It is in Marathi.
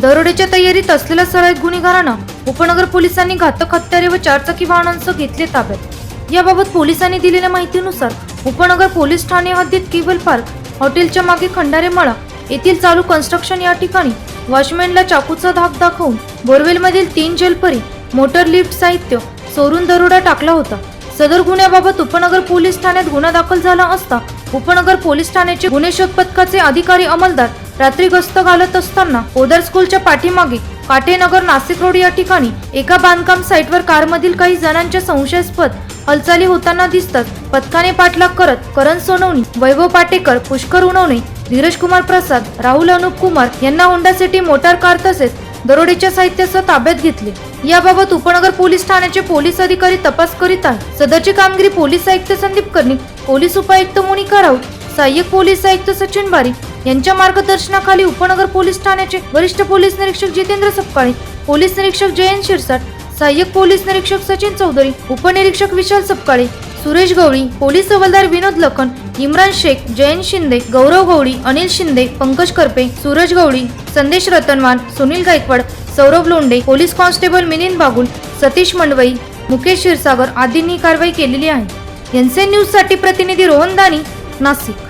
दरोड्याच्या तयारीत असलेल्या सराईत गुन्हेगारांना उपनगर पोलिसांनी घातक हत्यारे व चारचाकी वाहनांसह घेतले ताब्यात. याबाबत पोलिसांनी दिलेल्या माहितीनुसार उपनगर पोलीस ठाणे हद्दीत केबल पार्क हॉटेलच्या मागे खंडारे मळा येथील चालू कन्स्ट्रक्शन या ठिकाणी वॉचमॅनला चाकूचा धाक दाखवून बोरवेलमधील तीन जलपरी मोटर लिफ्ट साहित्य चोरून दरोडा टाकला होता. सदर गुन्ह्याबाबत उपनगर पोलीस ठाण्यात गुन्हा दाखल झाला असता उपनगर पोलीस ठाण्याचे गुन्हे शोध पथकाचे अधिकारी अंमलदार रात्री गस्त घालत असताना ओदर स्कूलच्या पाठीमागे काटेनगर नाशिक रोड या ठिकाणी एका बांधकाम साईटवर कारमधील काही जणांच्या संशयास्पद हालचाली होताना दिसतात. पथकाने पाठलाग करत करण सोनवणी वैभव पाटेकर पुष्कर उनवणे धीरज कुमार प्रसाद राहुल अनुप कुमार यांना होंडा सिटी मोटार कार तसेच दरोडेच्या साहित्यासह ताब्यात घेतले. याबाबत उपनगर पोलीस ठाण्याचे पोलीस अधिकारी तपास करीत आहेत. सदरची कामगिरी पोलीस आयुक्त संदीप कर्णिक पोलीस उपायुक्त मोनिका राऊत सहाय्यक पोलीस आयुक्त सचिन बारी यांच्या मार्गदर्शनाखाली उपनगर पोलीस ठाण्याचे वरिष्ठ पोलीस निरीक्षक जितेंद्र सपकाळे पोलीस निरीक्षक जयंत शिरसाट सहाय्यक पोलीस निरीक्षक सचिन चौधरी उपनिरीक्षक विशाल सपकाळे सुरेश गवळी पोलीस हवालदार विनोद लखन इम्रान शेख जयंत शिंदे गौरव गवळी अनिल शिंदे पंकज करपे सूरज गवळी संदेश रतनवान सुनील गायकवाड सौरभ लोंडे पोलीस कॉन्स्टेबल मिलिंद बागुल सतीश मंडवई मुकेश क्षीरसागर आदींनी कारवाई केलेली आहे. एनसीएन न्यूजसाठी प्रतिनिधी रोहन दानी नाशिक.